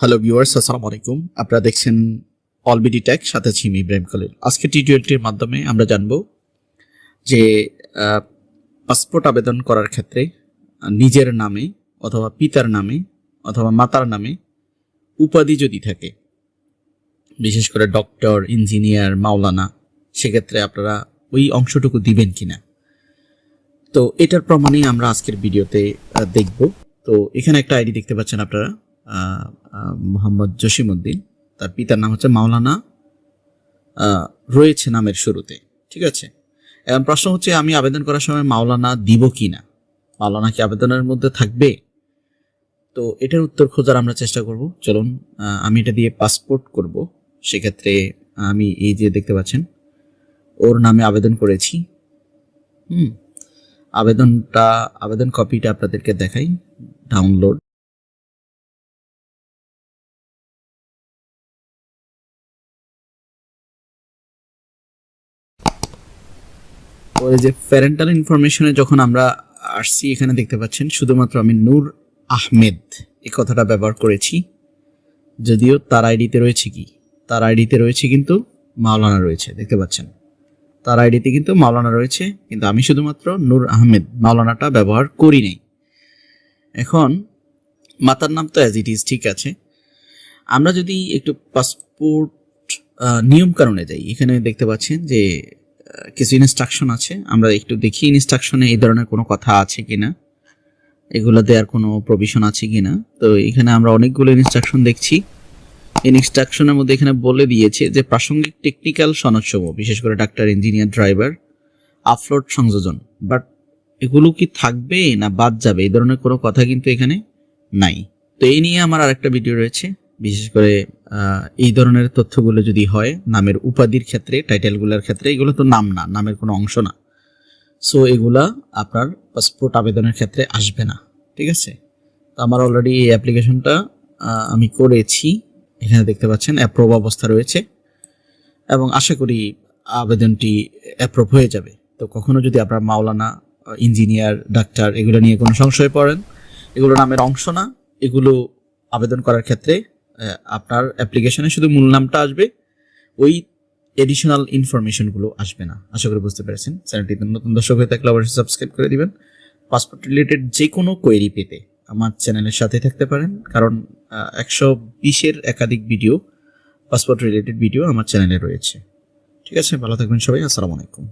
Hello viewers আসসালামু আলাইকুম। আপনারা দেখছেন অলবিডি ট্যাক সাথে আছি আমি ইব্রাহিম খলিল। আজকে টি মাধ্যমে আমরা জানব যে পাসপোর্ট আবেদন করার ক্ষেত্রে নিজের নামে অথবা পিতার নামে অথবা মাতার নামে উপাধি যদি থাকে, বিশেষ করে ডক্টর ইঞ্জিনিয়ার মাওলানা, সেক্ষেত্রে আপনারা ওই অংশটুকু দিবেন কি না তো এটার প্রমাণেই আমরা আজকের ভিডিওতে দেখব। তো এখানে একটা আইডি দেখতে পাচ্ছেন আপনারা। মোহাম্মদ জসিমউদ্দিন তার পিতার নাম হচ্ছে মাওলানা রয়েছে নামের শুরুতে। ঠিক আছে? এখন প্রশ্ন হচ্ছে, আমি আবেদন করার সময় মাওলানা দিব কি না মাওলানা কি আবেদনের মধ্যে থাকবে? তো এটার উত্তর খোঁজার আমরা চেষ্টা করব। চলুন আমি এটা দিয়ে পাসপোর্ট করব। সেক্ষেত্রে আমি এই যে দেখতে পাচ্ছেন, ওর নামে আবেদন করেছি। হুম, আবেদনটা, আবেদন কপিটা আপনাদেরকে দেখাই ডাউনলোড ওই যে প্যারেন্টাল ইনফরমেশনে যখন আমরা আসছি, এখানে দেখতে পাচ্ছেন শুধুমাত্র আমি নূর আহমেদ এই কথাটা ব্যবহার করেছি। যদিও তার আইডিতে রয়েছে কি? তার আইডিতে রয়েছে কিন্তু মাওলানা রয়েছে, দেখতে পাচ্ছেন। তার আইডিতে কিন্তু মাওলানা রয়েছে, কিন্তু আমি শুধুমাত্র নূর আহমেদ মাওলানাটা ব্যবহার করি নাই। এখন, মাতার নাম তো অ্যাজ ইট ইজ ঠিক আছে। আমরা যদি একটু পাসপোর্ট নিয়ম কারণে যাই, এখানে দেখতে পাচ্ছেন যে কিছু ইনস্ট্রাকশন আছে। আমরা একটু দেখি ইনস্ট্রাকশনে এই ধরনের কোনো কথা আছে কিনা। এগুলো দেওয়ার কোনো প্রভিশন আছে কিনা। তো এখানে আমরা অনেকগুলো ইনস্ট্রাকশন দেখছি। ইনস্ট্রাকশনের মধ্যে এখানে বলে দিয়েছে যে প্রাসঙ্গিক টেকনিক্যাল সনদসমূহ বিশেষ করে ডাক্তার ইঞ্জিনিয়ার ড্রাইভার আপলোড সংযোজন। বাট এগুলো কি থাকবে না বাদ যাবে? এই ধরনের কোনো কথা কিন্তু এখানে নাই। তো এই নিয়ে আমার আরেকটা ভিডিও রয়েছে। বিশেষ করে এই ধরনের তথ্যগুলো যদি হয়, নামের উপাধির ক্ষেত্রে, টাইটেলগুলোর ক্ষেত্রে, এগুলো তো নাম না, নামের কোনো অংশ না। সো এগুলা আপনার পাসপোর্ট আবেদনের ক্ষেত্রে আসবে না, ঠিক আছে? তো আমার অলরেডি এই অ্যাপ্লিকেশনটা আমি করেছি। এখানে দেখতে পাচ্ছেন অ্যাপ্রুভ অবস্থা রয়েছে। এবং আশা করি আবেদনটি অ্যাপ্রুভ হয়ে যাবে। তো কখনো যদি আপনার মাওলানা ইঞ্জিনিয়ার ডাক্তার এগুলো নিয়ে কোনো সংশয় পড়েন, এগুলো নামের অংশ না, এগুলো আবেদন করার ক্ষেত্রে আপনার অ্যাপ্লিকেশনে শুধু মূল নামটা আসবে, ওই এডিশনাল ইনফরমেশনগুলো আসবে না। আশা করি বুঝতে পেরেছেন। চ্যানেলটিতে নতুন দর্শক হয়ে থাকলে অবশ্যই সাবস্ক্রাইব করে দিবেন। পাসপোর্ট রিলেটেড যে কোনো কোয়েরি পেতে আমার চ্যানেলের সাথে থাকতে পারেন। কারণ একশো বিশের একাধিক ভিডিও পাসপোর্ট রিলেটেড ভিডিও আমার চ্যানেলে রয়েছে। ঠিক আছে, ভালো থাকবেন সবাই। আসসালামু আলাইকুম।